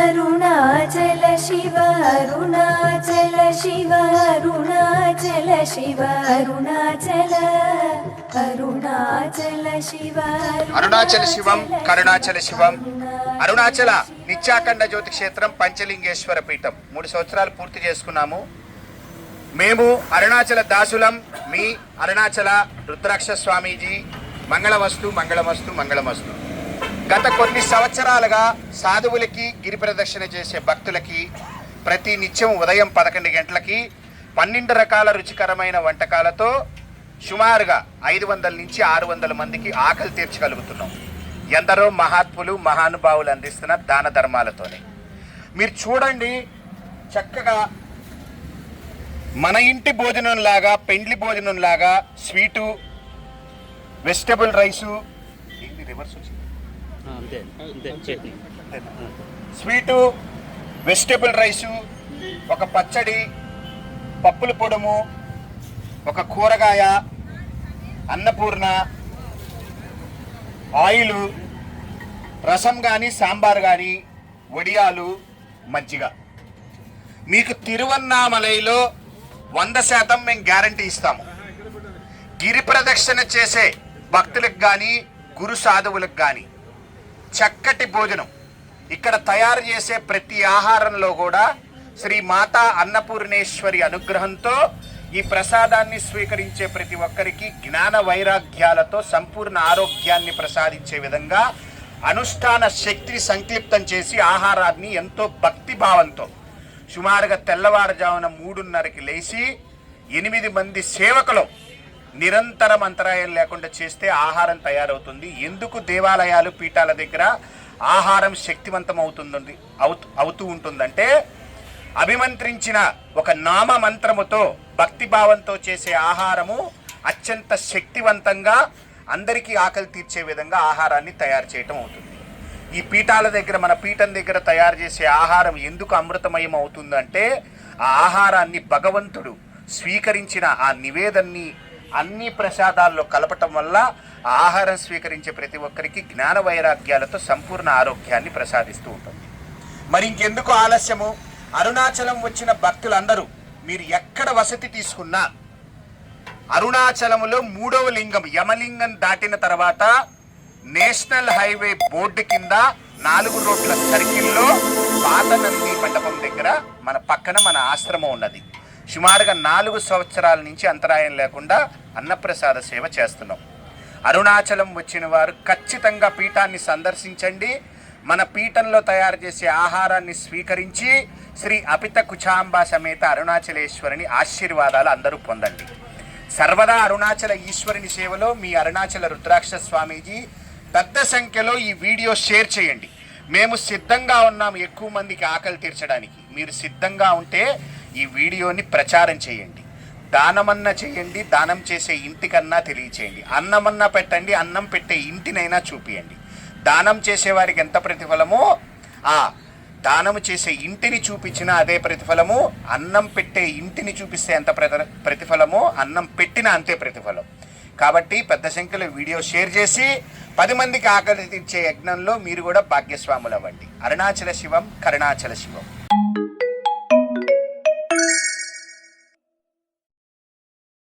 అరుణాచల శివ అరుణాచల శివ అరుణాచల శివ అరుణాచల అరుణాచల శివ అరుణాచల శివం కరుణాచల శివం. అరుణాచల నిత్యాఖండ జ్యోతి క్షేత్రం పంచలింగేశ్వర పీఠం. మూడు సంవత్సరాలు పూర్తి చేసుకున్నాము. మేము అరుణాచల దాసులం మీ అరుణాచల రుద్రాక్ష స్వామీజీ. మంగళమస్తు మంగళమస్తు మంగళమస్తు. గత కొన్ని సంవత్సరాలుగా సాధువులకి గిరి ప్రదక్షిణ చేసే భక్తులకి ప్రతి నిత్యం ఉదయం పదకొండు గంటలకి పన్నెండు రకాల రుచికరమైన వంటకాలతో సుమారుగా ఐదు వందల నుంచి ఆరు వందల మందికి ఆకలి తీర్చగలుగుతున్నాం. ఎందరో మహాత్ములు మహానుభావులు అందిస్తున్న దాన ధర్మాలతోనే. మీరు చూడండి చక్కగా మన ఇంటి భోజనం లాగా పెండ్లి భోజనం లాగా స్వీటు వెజిటబుల్ రైసు అంతే అంతే చట్నీ. స్వీటు వెజిటబుల్ రైసు ఒక పచ్చడి పప్పుల పొడుము ఒక కూరగాయ అన్నపూర్ణ ఆయిలు రసం కానీ సాంబార్ కానీ వడియాలు మజ్జిగ మీకు తిరువన్నామలైలో వంద శాతం మేము గ్యారంటీ ఇస్తాము. గిరి ప్రదక్షిణ చేసే భక్తులకు కానీ గురు సాధువులకు కానీ చక్కటి భోజనం. ఇక్కడ తయారు చేసే ప్రతి ఆహారంలో కూడా శ్రీ మాతా అన్నపూర్ణేశ్వరి అనుగ్రహంతో ఈ ప్రసాదాన్ని స్వీకరించే ప్రతి ఒక్కరికి జ్ఞాన వైరాగ్యాలతో సంపూర్ణ ఆరోగ్యాన్ని ప్రసాదించే విధంగా అనుష్ఠాన శక్తిని సంక్లిప్తం చేసి ఆహారాన్ని ఎంతో భక్తి భావంతో సుమారుగా తెల్లవారుజామున మూడున్నరకి లేచి ఎనిమిది మంది సేవకులు నిరంతరం అంతరాయం లేకుండా చేస్తే ఆహారం తయారవుతుంది. ఎందుకు దేవాలయాలు పీఠాల దగ్గర ఆహారం శక్తివంతం అవుతుంది అవుతూ అవుతూ ఉంటుందంటే అభిమంత్రించిన ఒక నామ మంత్రముతో భక్తి భావంతో చేసే ఆహారము అత్యంత శక్తివంతంగా అందరికీ ఆకలి తీర్చే విధంగా ఆహారాన్ని తయారు చేయటం అవుతుంది. ఈ పీఠాల దగ్గర మన పీఠం దగ్గర తయారు చేసే ఆహారం ఎందుకు అమృతమయం అవుతుందంటే ఆ ఆహారాన్ని భగవంతుడు స్వీకరించిన ఆ నివేదన్ని అన్ని ప్రసాదాల్లో కలపటం వల్ల ఆహారం స్వీకరించే ప్రతి ఒక్కరికి జ్ఞాన వైరాగ్యాలతో సంపూర్ణ ఆరోగ్యాన్ని ప్రసాదిస్తూ ఉంటుంది. మరి ఇంకెందుకు ఆలస్యము? అరుణాచలం వచ్చిన భక్తులందరూ మీరు ఎక్కడ వసతి తీసుకున్నా అరుణాచలములో మూడవ లింగం యమలింగం దాటిన తర్వాత నేషనల్ హైవే బోర్డు కింద నాలుగు రోడ్ల సర్కిల్లో పాత నంది మండపం దగ్గర మన పక్కన మన ఆశ్రమం ఉన్నది. సుమారుగా నాలుగు సంవత్సరాల నుంచి అంతరాయం లేకుండా అన్నప్రసాద సేవ చేస్తున్నాం. అరుణాచలం వచ్చిన వారు ఖచ్చితంగా పీఠాన్ని సందర్శించండి. మన పీఠంలో తయారు చేసే ఆహారాన్ని స్వీకరించి శ్రీ అపిత కుచాంబ సమేత అరుణాచలేశ్వరిని ఆశీర్వాదాలు అందరూ పొందండి. సర్వదా అరుణాచల ఈశ్వరుని సేవలో మీ అరుణాచల రుద్రాక్ష స్వామీజీ పెద్ద సంఖ్యలో ఈ వీడియో షేర్ చేయండి. మేము సిద్ధంగా ఉన్నాము ఎక్కువ మందికి ఆకలి తీర్చడానికి. మీరు సిద్ధంగా ఉంటే ఈ వీడియోని ప్రచారం చేయండి. దానమన్నా చేయండి దానం చేసే ఇంటికన్నా తెలియచేయండి. అన్నమన్నా పెట్టండి అన్నం పెట్టే ఇంటినైనా చూపియండి. దానం చేసేవారికి ఎంత ప్రతిఫలమో ఆ దానము చేసే ఇంటిని చూపించినా అదే ప్రతిఫలము అన్నం పెట్టే ఇంటిని చూపిస్తే ఎంత ప్రతి- ప్రతిఫలమో అన్నం పెట్టిన అంతే ప్రతిఫలం. కాబట్టి పెద్ద సంఖ్యలో వీడియో షేర్ చేసి పది మందికి ఆకలి తీర్చే యజ్ఞంలో మీరు కూడా భాగ్యస్వాములు అవ్వండి అరుణాచల శివం కరుణాచల శివం.